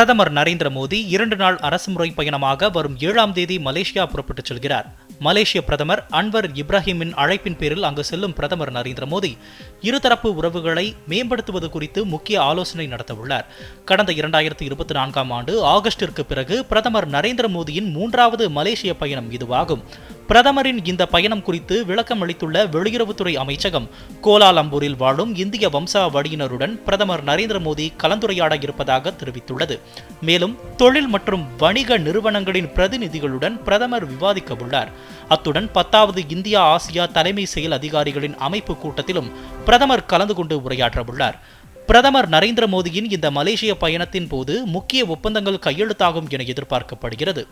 பிரதமர் நரேந்திர மோடி இரண்டு நாள் அரசுமுறை பயணமாக வரும் ஏழாம் தேதி மலேசியா புறப்பட்டுச் செல்கிறார். மலேசிய பிரதமர் அன்வர் இப்ராஹிமின் அழைப்பின் பேரில் அங்கு செல்லும் பிரதமர் நரேந்திர மோடி இருதரப்பு உறவுகளை மேம்படுத்துவது குறித்து முக்கிய ஆலோசனை நடத்தவுள்ளார். கடந்த இரண்டாயிரத்தி இருபத்தி நான்காம் ஆண்டு ஆகஸ்டிற்கு பிறகு பிரதமர் நரேந்திர மோடியின் மூன்றாவது மலேசிய பயணம் இதுவாகும். பிரதமரின் இந்த பயணம் குறித்து விளக்கம் அளித்துள்ள வெளியுறவுத்துறை அமைச்சகம் கோலாலம்பூரில் வாழும் இந்திய வம்சாவளியினருடன் பிரதமர் நரேந்திர மோடி கலந்துரையாட இருப்பதாக தெரிவித்துள்ளது. மேலும் தொழில் மற்றும் வணிக நிறுவனங்களின் பிரதிநிதிகளுடன் பிரதமர் விவாதிக்க உள்ளார். அத்துடன் பத்தாவது இந்தியா ஆசியா தலைமை செயல் அதிகாரிகளின் அமைப்பு கூட்டத்திலும் பிரதமர் கலந்து கொண்டு உரையாற்ற உள்ளார். பிரதமர் நரேந்திர மோடியின் இந்த மலேசிய பயணத்தின் போது முக்கிய ஒப்பந்தங்கள் கையெழுத்தாகும் என எதிர்பார்க்கப்படுகிறது.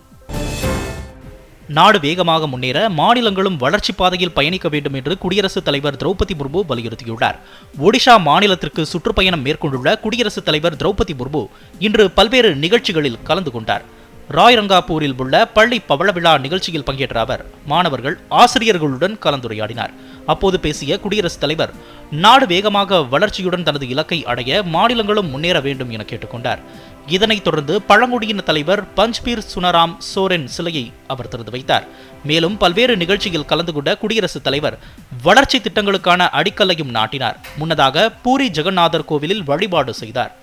நாடு வேகமாக முன்னேற மாநிலங்களும் வளர்ச்சி பாதையில் பயணிக்க வேண்டும் என்று குடியரசுத் தலைவர் திரௌபதி முர்மு வலியுறுத்தியுள்ளார். ஒடிஷா மாநிலத்திற்கு சுற்றுப்பயணம் மேற்கொண்டுள்ள குடியரசுத் தலைவர் திரௌபதி முர்மு இன்று பல்வேறு நிகழ்ச்சிகளில் கலந்து கொண்டார். ராய்ரங்காப்பூரில் உள்ள பள்ளி பவள விழா நிகழ்ச்சியில் பங்கேற்ற அவர் மாணவர்கள் ஆசிரியர்களுடன் கலந்துரையாடினார். அப்போது பேசிய குடியரசுத் தலைவர் நாடு வேகமாக வளர்ச்சியுடன் தனது இலக்கை அடைய மாநிலங்களும் முன்னேற வேண்டும் என கேட்டுக்கொண்டார். இதனைத் தொடர்ந்து பழங்குடியின தலைவர் பஞ்ச்பீர் சுனராம் சோரென் சிலையை அவர் திறந்து வைத்தார். மேலும் பல்வேறு நிகழ்ச்சியில் கலந்து கொண்ட குடியரசுத் தலைவர் வளர்ச்சி திட்டங்களுக்கான அடிக்கல்லையும் நாட்டினார். முன்னதாக பூரி ஜெகநாதர் கோவிலில் வழிபாடு செய்தார்.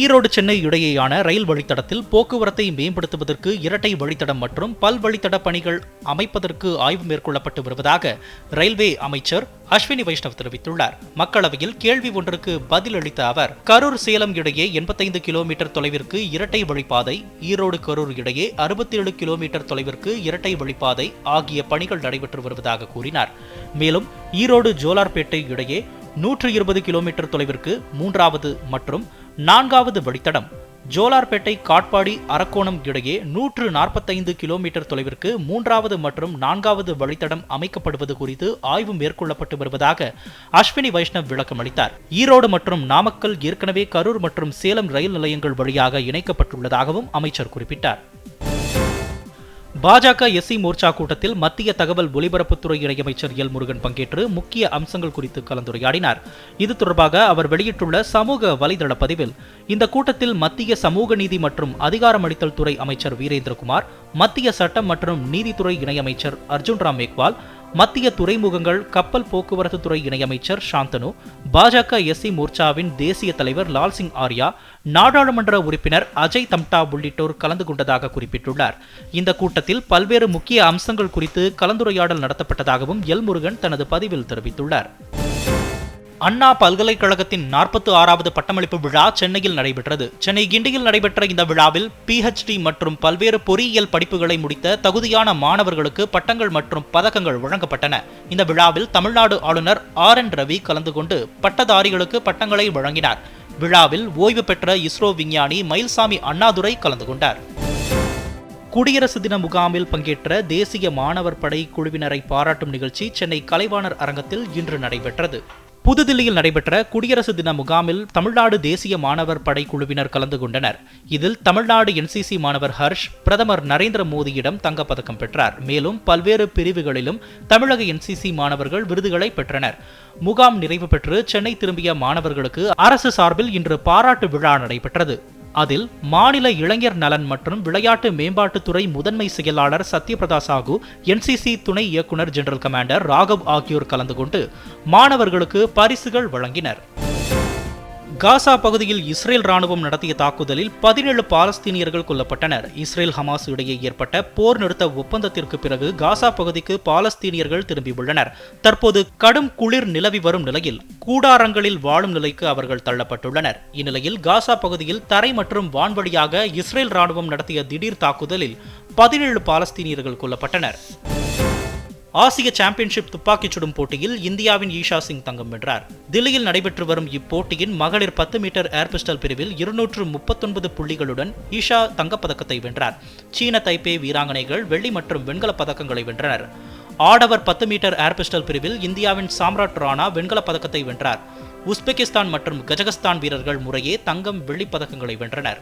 ஈரோடு சென்னை இடையேயான ரயில் வழித்தடத்தில் போக்குவரத்தை மேம்படுத்துவதற்கு இரட்டை வழித்தடம் மற்றும் பல் வழித்தட பணிகள் அமைப்பதற்கு ஆய்வு மேற்கொள்ளப்பட்டு வருவதாக ரயில்வே அமைச்சர் அஸ்வினி வைஷ்ணவ் தெரிவித்துள்ளார். மக்களவையில் கேள்வி ஒன்றுக்கு பதில் அளித்த அவர் கரூர் சேலம் இடையே எண்பத்தைந்து கிலோமீட்டர் தொலைவிற்கு இரட்டை வழிப்பாதை ஈரோடு கரூர் இடையே அறுபத்தி ஏழு கிலோமீட்டர் தொலைவிற்கு இரட்டை வழிப்பாதை ஆகிய பணிகள் நடைபெற்று வருவதாக கூறினார். மேலும் ஈரோடு ஜோலார்பேட்டை இடையே நூற்று இருபது கிலோமீட்டர் தொலைவிற்கு மூன்றாவது மற்றும் நான்காவது வழித்தடம். ஜோலார்பேட்டை காட்பாடி அரக்கோணம் இடையே நூற்று நாற்பத்தைந்து கிலோமீட்டர் தொலைவிற்கு மூன்றாவது மற்றும் நான்காவது வழித்தடம் அமைக்கப்படுவது குறித்து ஆய்வு மேற்கொள்ளப்பட்டு வருவதாக அஸ்வினி வைஷ்ணவ் விளக்கம் அளித்தார். ஈரோடு மற்றும் நாமக்கல் ஏற்கனவே கரூர் மற்றும் சேலம் ரயில் நிலையங்கள் வழியாக இணைக்கப்பட்டுள்ளதாகவும் அமைச்சர் குறிப்பிட்டார். பாஜக எஸ்சி மோர்ச்சா கூட்டத்தில் மத்திய தகவல் ஒலிபரப்புத்துறை இணையமைச்சர் எல் முருகன் பங்கேற்று முக்கிய அம்சங்கள் குறித்து கலந்துரையாடினார். இது தொடர்பாக அவர் வெளியிட்டுள்ள சமூக வலைதள பதிவில் இந்த கூட்டத்தில் மத்திய சமூக நீதி மற்றும் அதிகாரமளித்தல் துறை அமைச்சர் வீரேந்திரகுமார் மத்திய சட்டம் மற்றும் நீதித்துறை இணையமைச்சர் அர்ஜுன் ராம் மேக்வால் மத்திய துறைமுகங்கள் கப்பல் போக்குவரத்து துறை இணையமைச்சர் சாந்தனு பாஜக எஸ்சி மோர்ச்சாவின் தேசிய தலைவர் லால்சிங் ஆர்யா நாடாளுமன்ற உறுப்பினர் அஜய் தம்டா உள்ளிட்டோர் கலந்து கொண்டதாக குறிப்பிட்டுள்ளார். இந்த கூட்டத்தில் பல்வேறு முக்கிய அம்சங்கள் குறித்து கலந்துரையாடல் நடத்தப்பட்டதாகவும் எல் முருகன் தனது பதிவில் தெரிவித்துள்ளார். அண்ணா பல்கலைக்கழகத்தின் நாற்பத்தி ஆறாவது பட்டமளிப்பு விழா சென்னையில் நடைபெற்றது. சென்னை கிண்டியில் நடைபெற்ற இந்த விழாவில் பிஹெச்டி மற்றும் பல்வேறு பொறியியல் படிப்புகளை முடித்த தகுதியான மாணவர்களுக்கு பட்டங்கள் மற்றும் பதக்கங்கள் வழங்கப்பட்டன. இந்த விழாவில் தமிழ்நாடு ஆளுநர் ஆர் என் ரவி கலந்து கொண்டு பட்டதாரிகளுக்கு பட்டங்களை வழங்கினார். விழாவில் ஓய்வு பெற்ற இஸ்ரோ விஞ்ஞானி மயில்சாமி அண்ணாதுரை கலந்து கொண்டார். குடியரசு தின முகாமில் பங்கேற்ற தேசிய மாணவர் படை குழுவினரை பாராட்டும் நிகழ்ச்சி சென்னை கலைவாணர் அரங்கத்தில் இன்று நடைபெற்றது. புதுதில்லியில் நடைபெற்ற குடியரசு தின முகாமில் தமிழ்நாடு தேசிய மாணவர் படை குழுவினர் கலந்து கொண்டனர். இதில் தமிழ்நாடு என்சிசி மாணவர் ஹர்ஷ் பிரதமர் நரேந்திர மோடியிடம் தங்கப்பதக்கம் பெற்றார். மேலும் பல்வேறு பிரிவுகளிலும் தமிழக என்சிசி மாணவர்கள் விருதுகளை பெற்றனர். முகாம் நிறைவு பெற்று சென்னை திரும்பிய மாணவர்களுக்கு அரசு சார்பில் இன்று பாராட்டு விழா நடைபெற்றது. அதில் மாநில இளைஞர் நலன் மற்றும் விளையாட்டு மேம்பாட்டுத்துறை முதன்மை செயலாளர் சத்யபிரதா சாகு என்சிசி துணை இயக்குனர் ஜெனரல் கமாண்டர் ராகவ் ஆகியோர் கலந்து கொண்டு மாணவர்களுக்கு பரிசுகள் வழங்கினர். காசா பகுதியில் இஸ்ரேல் ராணுவம் நடத்திய தாக்குதலில் பதினேழு பாலஸ்தீனியர்கள் கொல்லப்பட்டனர். இஸ்ரேல் ஹமாஸ் இடையே ஏற்பட்ட போர் நிறுத்த ஒப்பந்தத்திற்கு பிறகு காசா பகுதிக்கு பாலஸ்தீனியர்கள் திரும்பியுள்ளனர் தற்போது கடும் குளிர் நிலவி வரும் நிலையில் கூடாரங்களில் வாழும் நிலைக்கு அவர்கள் தள்ளப்பட்டுள்ளனர். இந்நிலையில் காசா பகுதியில் தரை மற்றும் வான்வழியாக இஸ்ரேல் ராணுவம் நடத்திய திடீர் தாக்குதலில் பதினேழு பாலஸ்தீனியர்கள் கொல்லப்பட்டனர். ஆசிய சாம்பியன்ஷிப் துப்பாக்கிச் சுடும் போட்டியில் இந்தியாவின் ஈஷா சிங் தங்கம் வென்றார். தில்லியில் நடைபெற்று வரும் இப்போட்டியின் மகளிர் பத்து மீட்டர் ஏர் பிஸ்டல் பிரிவில் இருநூற்று முப்பத்தொன்பது புள்ளிகளுடன் ஈஷா தங்கப்பதக்கத்தை வென்றார். சீன தைப்பே வீராங்கனைகள் வெள்ளி மற்றும் வெண்கலப் பதக்கங்களை வென்றனர். ஆடவர் பத்து மீட்டர் ஏர் பிஸ்டல் பிரிவில் இந்தியாவின் சாம்ராட் ராணா வெண்கலப் பதக்கத்தை வென்றார். உஸ்பெகிஸ்தான் மற்றும் கஜகஸ்தான் வீரர்கள் முறையே தங்கம் வெள்ளிப் பதக்கங்களை வென்றனர்.